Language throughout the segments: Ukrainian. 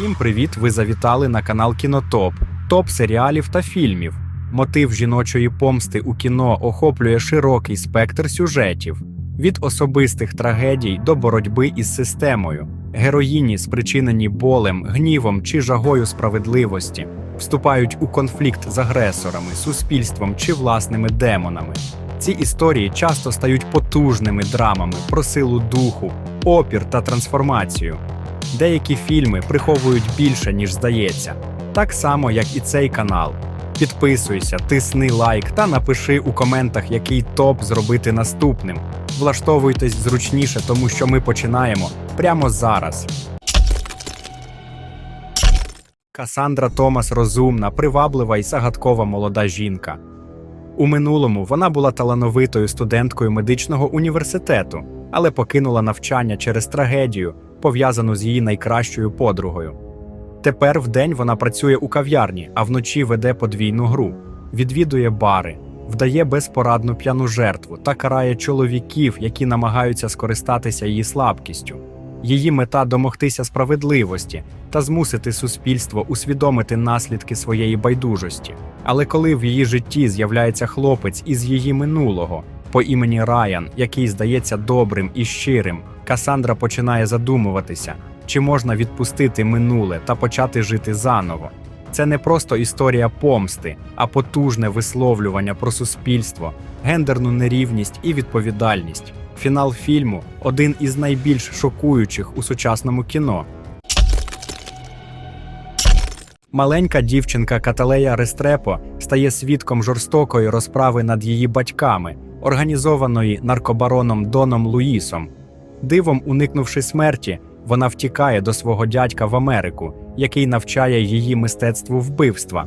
Всім привіт! Ви завітали на канал Кінотоп, топ серіалів та фільмів. Мотив жіночої помсти у кіно охоплює широкий спектр сюжетів від особистих трагедій до боротьби із системою. Героїні, спричинені болем, гнівом чи жагою справедливості, вступають у конфлікт з агресорами, суспільством чи власними демонами. Ці історії часто стають потужними драмами про силу духу, опір та трансформацію. Деякі фільми приховують більше, ніж здається, так само, як і цей канал. Підписуйся, тисни лайк та напиши у коментах, який топ зробити наступним. Влаштовуйтесь зручніше, тому що ми починаємо прямо зараз. Касандра Томас розумна, приваблива і загадкова молода жінка. У минулому вона була талановитою студенткою медичного університету, але покинула навчання через трагедію, пов'язану з її найкращою подругою. Тепер вдень вона працює у кав'ярні, а вночі веде подвійну гру, відвідує бари, вдає безпорадну п'яну жертву та карає чоловіків, які намагаються скористатися її слабкістю. Її мета домогтися справедливості та змусити суспільство усвідомити наслідки своєї байдужості. Але коли в її житті з'являється хлопець із її минулого по імені Райан, який здається добрим і щирим, Касандра починає задумуватися, чи можна відпустити минуле та почати жити заново. Це не просто історія помсти, а потужне висловлювання про суспільство, гендерну нерівність і відповідальність. Фінал фільму один із найбільш шокуючих у сучасному кіно. Маленька дівчинка Каталея Рестрепо стає свідком жорстокої розправи над її батьками, організованої наркобароном Доном Луїсом. Дивом уникнувши смерті, вона втікає до свого дядька в Америку, який навчає її мистецтву вбивства.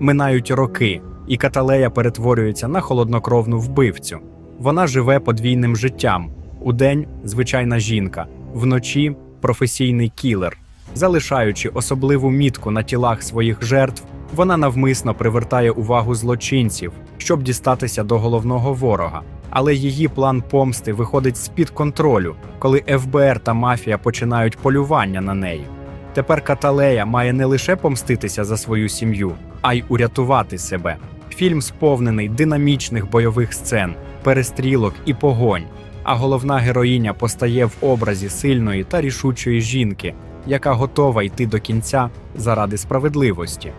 Минають роки, і Каталея перетворюється на холоднокровну вбивцю. Вона живе подвійним життям: удень звичайна жінка, вночі професійний кілер. Залишаючи особливу мітку на тілах своїх жертв, вона навмисно привертає увагу злочинців, щоб дістатися до головного ворога. Але її план помсти виходить з-під контролю, коли ФБР та мафія починають полювання на неї. Тепер Каталея має не лише помститися за свою сім'ю, а й урятувати себе. Фільм сповнений динамічних бойових сцен, перестрілок і погонь. А головна героїня постає в образі сильної та рішучої жінки, яка готова йти до кінця заради справедливості.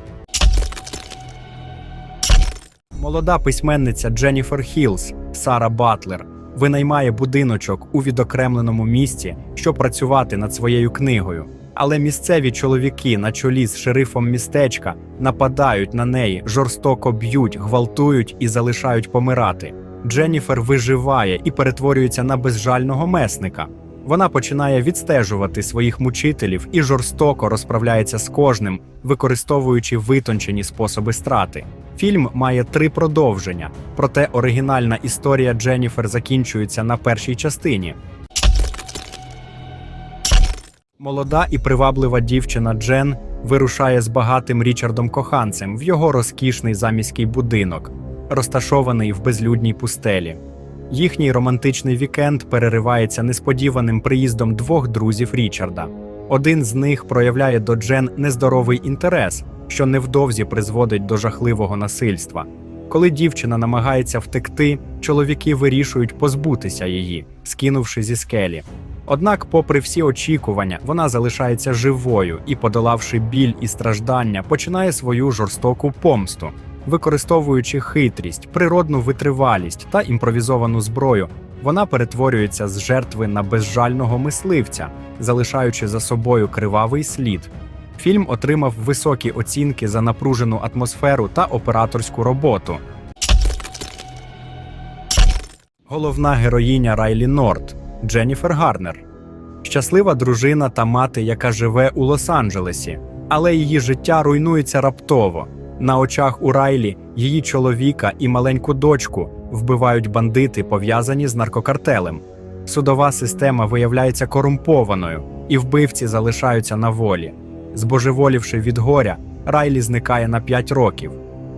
Молода письменниця Дженніфер Хілс, Сара Батлер, винаймає будиночок у відокремленому місці, щоб працювати над своєю книгою. Але місцеві чоловіки на чолі з шерифом містечка нападають на неї, жорстоко б'ють, гвалтують і залишають помирати. Дженніфер виживає і перетворюється на безжального месника. Вона починає відстежувати своїх мучителів і жорстоко розправляється з кожним, використовуючи витончені способи страти. Фільм має три продовження, проте оригінальна історія Дженніфер закінчується на першій частині. Молода і приваблива дівчина Джен вирушає з багатим Річардом коханцем в його розкішний заміський будинок, розташований в безлюдній пустелі. Їхній романтичний вікенд переривається несподіваним приїздом двох друзів Річарда. Один з них проявляє до Джен нездоровий інтерес, що невдовзі призводить до жахливого насильства. Коли дівчина намагається втекти, чоловіки вирішують позбутися її, скинувши зі скелі. Однак, попри всі очікування, вона залишається живою і, подолавши біль і страждання, починає свою жорстоку помсту. Використовуючи хитрість, природну витривалість та імпровізовану зброю, вона перетворюється з жертви на безжального мисливця, залишаючи за собою кривавий слід. Фільм отримав високі оцінки за напружену атмосферу та операторську роботу. Головна героїня Райлі Норт Дженніфер Гарнер. Щаслива дружина та мати, яка живе у Лос-Анджелесі, але її життя руйнується раптово. На очах у Райлі її чоловіка і маленьку дочку вбивають бандити, пов'язані з наркокартелем. Судова система виявляється корумпованою, і вбивці залишаються на волі. Збожеволівши від горя, Райлі зникає на 5 років.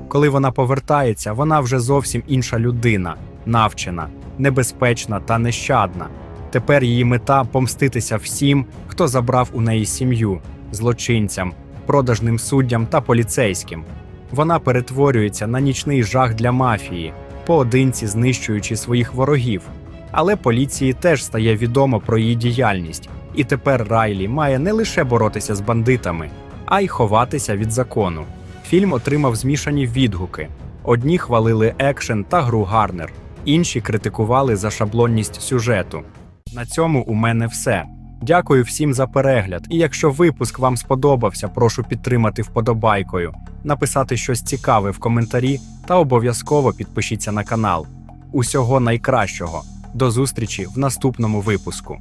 Коли вона повертається, вона вже зовсім інша людина, навчена, небезпечна та нещадна. Тепер її мета помститися всім, хто забрав у неї сім'ю. злочинцям, продажним суддям та поліцейським. Вона перетворюється на нічний жах для мафії, поодинці знищуючи своїх ворогів. Але поліції теж стає відомо про її діяльність, і тепер Райлі має не лише боротися з бандитами, а й ховатися від закону. Фільм отримав змішані відгуки. Одні хвалили екшен та гру Гарнер, інші критикували за шаблонність сюжету. На цьому у мене все. Дякую всім за перегляд. І якщо випуск вам сподобався, прошу підтримати вподобайкою, написати щось цікаве в коментарі та обов'язково підпишіться на канал. Усього найкращого. До зустрічі в наступному випуску.